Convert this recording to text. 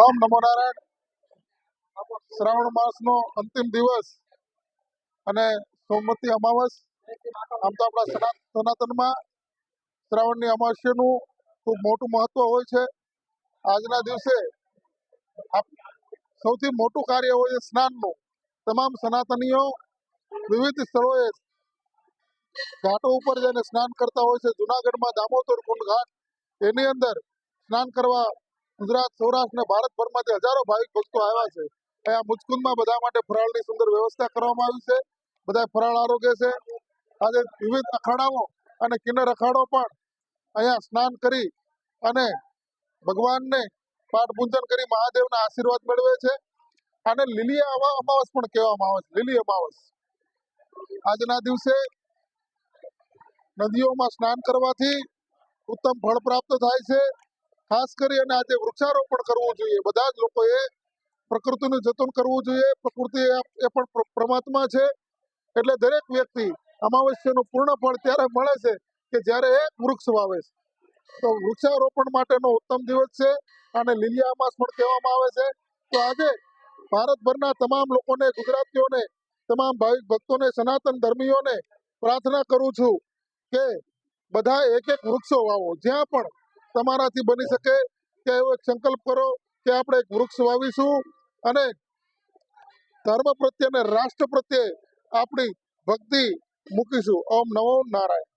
ઓમ નમો નારાયણ. શ્રાવણ માસનો અંતિમ દિવસ અને સોમવતી અમાવસ. આમ તો આપણા સનાતનમાં શ્રાવણની અમાસ્યનું ખૂબ મોટું મહત્વ હોય છે. આજના દિવસે સૌથી મોટું કાર્ય હોય છે સ્નાનનું. તમામ સનાતનીઓ વિવિધ સ્થળોએ ઘાટો ઉપર જઈને સ્નાન કરતા હોય છે. જુનાગઢમાં દામોદર કુંડ ઘાટ, એની અંદર સ્નાન કરવા ગુજરાત, સૌરાષ્ટ્ર અને ભારતભરમાંથી હજારો ભાવિક ભક્તો આવ્યા છે. અહીંયા મુચકુંદમાં બધા માટે ફરાળની સુંદર વ્યવસ્થા કરવામાં આવી છે. બધા ફરાળ આરોગ્ય છે. આજે વિવિધ અખાડાઓ અને કિન્નર અખાડો પણ અહીંયા સ્નાન કરી અને ભગવાનને પાઠ પૂજન કરી મહાદેવના આશીર્વાદ મેળવે છે. અને લીલી અમા- અમાવસ પણ કહેવામાં આવે છે. લીલી અમાવસ. આજના દિવસે નદીઓમાં સ્નાન કરવાથી ઉત્તમ ફળ પ્રાપ્ત થાય છે. ખાસ કરી અને આજે વૃક્ષારોપણ કરવું જોઈએ. બધા જ લોકોએ પ્રકૃતિનું જતન કરવું જોઈએ. પ્રકૃતિ એ- પણ પ્ર- પરમાત્મા છે. એટલે દરેક વ્યક્તિ અમાવસ્યાનું પૂર્ણ ફળ ત્યારે મળે છે કે જ્યારે એક વૃક્ષ વાવે છે. તો વૃક્ષારોપણ માટેનો ઉત્તમ દિવસ છે અને લીલિયા અમાસ પણ કહેવામાં આવે છે. તો આજે ભારતભરના તમામ લોકોને, ગુજરાતીઓને, તમામ ભાવિક ભક્તોને, સનાતન ધર્મીઓને પ્રાર્થના કરું છું કે બધા એક એક વૃક્ષો વાવો. જ્યાં પણ તમારાથી બની શકે કે એવો સંકલ્પ કરો કે આપણે એક વૃક્ષ વાવીશું અને ધર્મ પ્રત્યે અને રાષ્ટ્ર પ્રત્યે આપણી ભક્તિ મૂકીશું. ઓમ નમો નારાયણ.